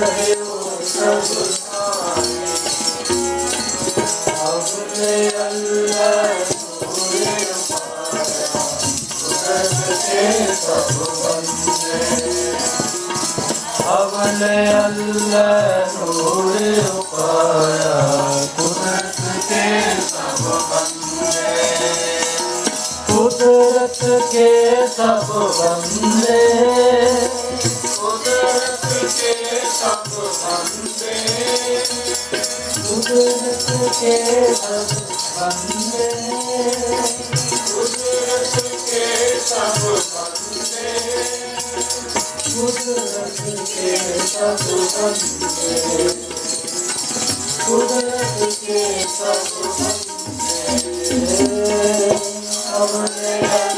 ਰਹਿਓ ਸਭ ਥਾਈ ਆਪਣੇ ਕੇ ਸਭ ਬੰਦੇ ਕੁਦਰਤ ਕੇ ਸਭ ਬੰਦੇ ਕੁਦਰਤ ਕੇ ਸਭ ਬੰਦੇ ਕੁਦਰਤ ਕੇ ਸਭ ਬੰਦੇ ਕੁਦਰਤ ਕੇ ਸਭ ਬੰਦੇ ਕੁਦਰਤ ਕੇ